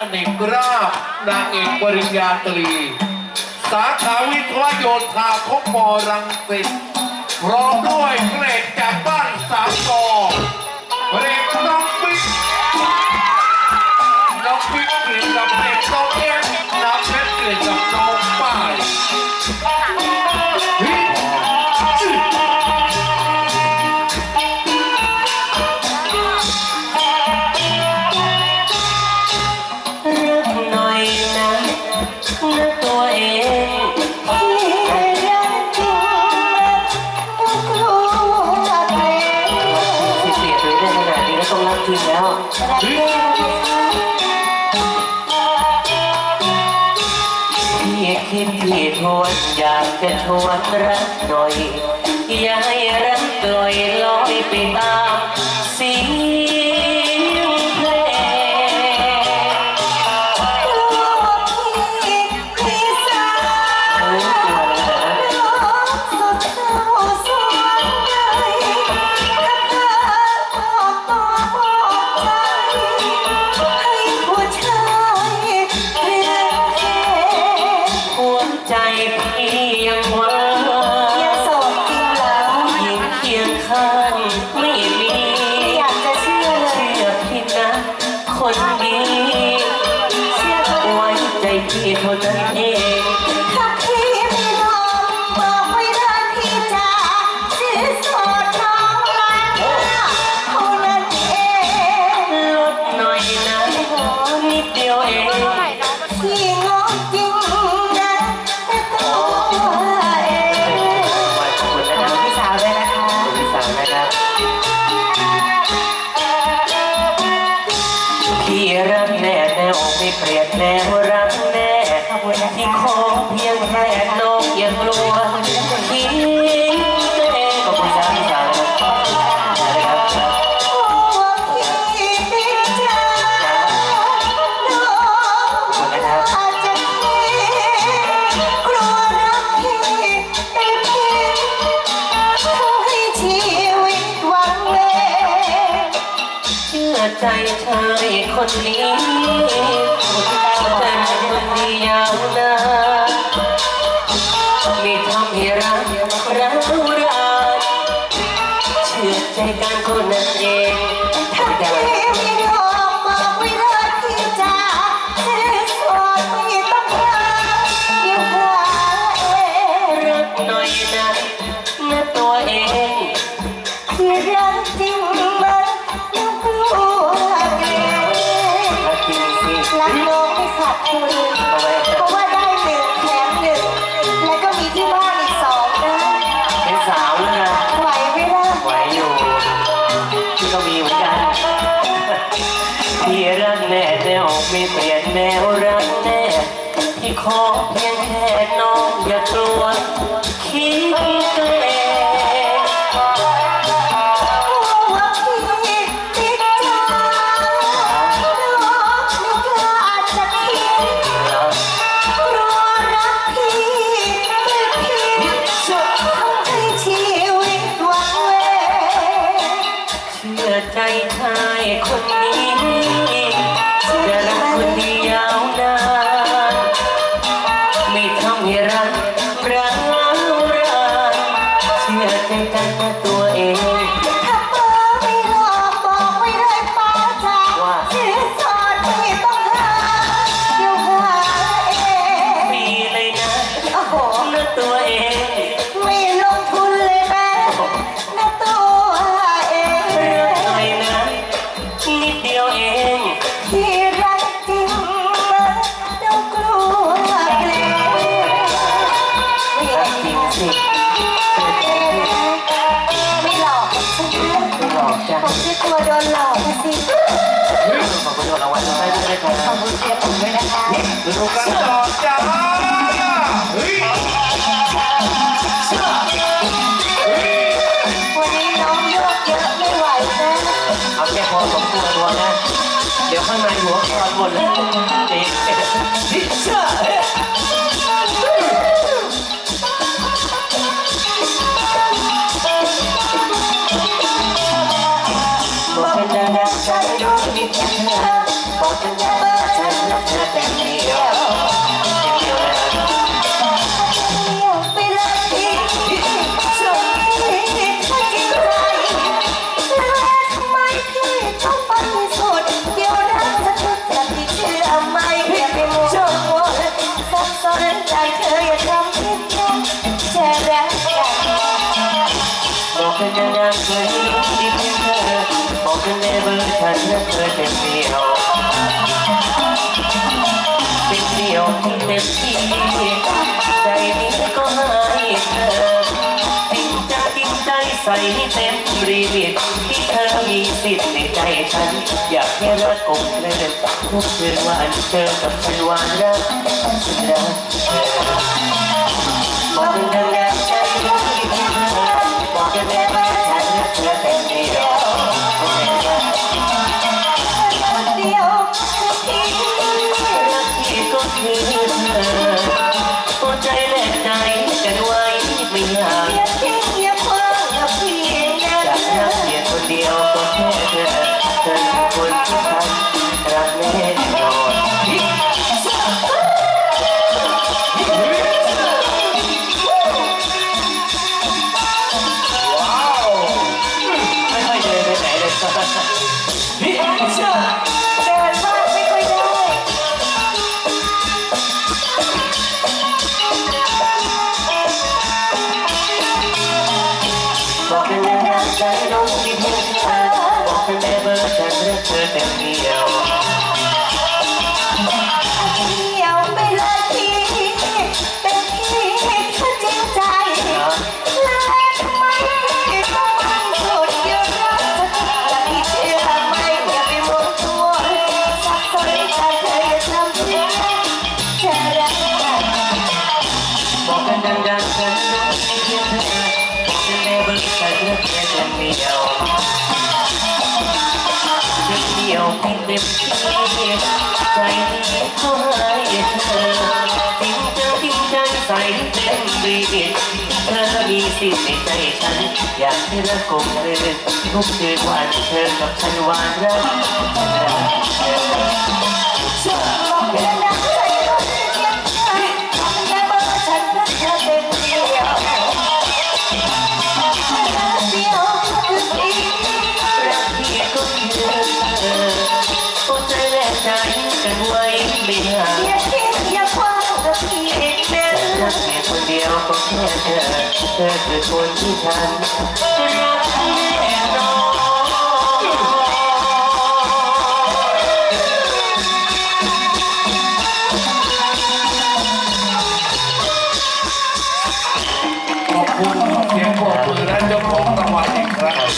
เอกราบนางเอกปริญญาตรี สาขาวิทยาโยธาคบมรังสิตพร้อมด้วยเกรดจากบ้านสามกอเกรดน้องปิ๊ก นะตัวเองที่รักจริงนะกลัวเกรงสิเสียตัวได้ขนาดนี้แล้วต้องรักจริงแล้วรักแน่พี่คิดพี่ทวนอยากจะชวนรักหน่อย อย่าให้รักลอยลอยไปตาม ใจพี่เที่ขอเพียงแค่น้องอย่ากลัวทิ้งตัวเองขอบคุณครับพี่สาวนะครับกลัวพี่ติดใจน้องอาจจะคิดกลัวรักพี่เป็น เพียงทำให้ชีวิตหวังเชื่อใจชายคนเป็นดียาวนานไม่ทำให้รักรักราเชื่อใจกันคนนั้นเองถ้าไม่ ไม่เปลี่ยนแกร้ารานเชื่อใจกันแต่ตัวเอง ถ้าเบอร์ไม่หลอกบอกไว้เลยป้าจ๋าว่าชื่สอนไม่ต้องหาเดี๋ยวหาเอง มีเลยนะโอ้โหนะตัวเอง ไม่หลอกใช่ไหมไม่หลอกจ้ะผมตัวโดนหลอกนะสิขอบคุณรางวัลให้ด้วยนะคขอบคุณเชียร์ผมด้วยนะคะดูกันต่อจ้าเฮ้ยวันนี้น้องยกเยอะไม่ไหวนะเอาแค่พอสมควรตัวนะ เดี๋ยวข้างในหัวคอนหมดเลยเด็ Never touch the curtain, feel. บอกกันนะฉันรู้มีเพียงเธอบอกกันนะว่าฉันรัเบอร์ฉันรักเธอเต็มเดียวที่เต็มที่ใจนี้ก็ให้เธอจริงใจจริงใจใส่ให้เต็มรีบิตที่เธอมีสิทธิ์ในใจฉัน อยากให้รักกลมเกลื่อนทุกคืนวันเจอกับคืนวันรักฉันรักเธอบอกกันดังๆใจ บอกกันดังๆใจร้องที่เพียงเธอบอกกันแน่เบอร์ฉันรักเธอเต็มเดียว เธอเต็มเดียวเต็มเดียวให้เต็มที่ใจนี้เขาให้เธอจริงจังจริงใจใส่เต็มรีดเธอมีสิทธิ์ในใจฉัน อยากให้รักกลมเกลื่อนทุกคืนวันเธอกับฉันหวานรักรักเธอ ก็แค่เธอเธอคือคนที่ฉันรัก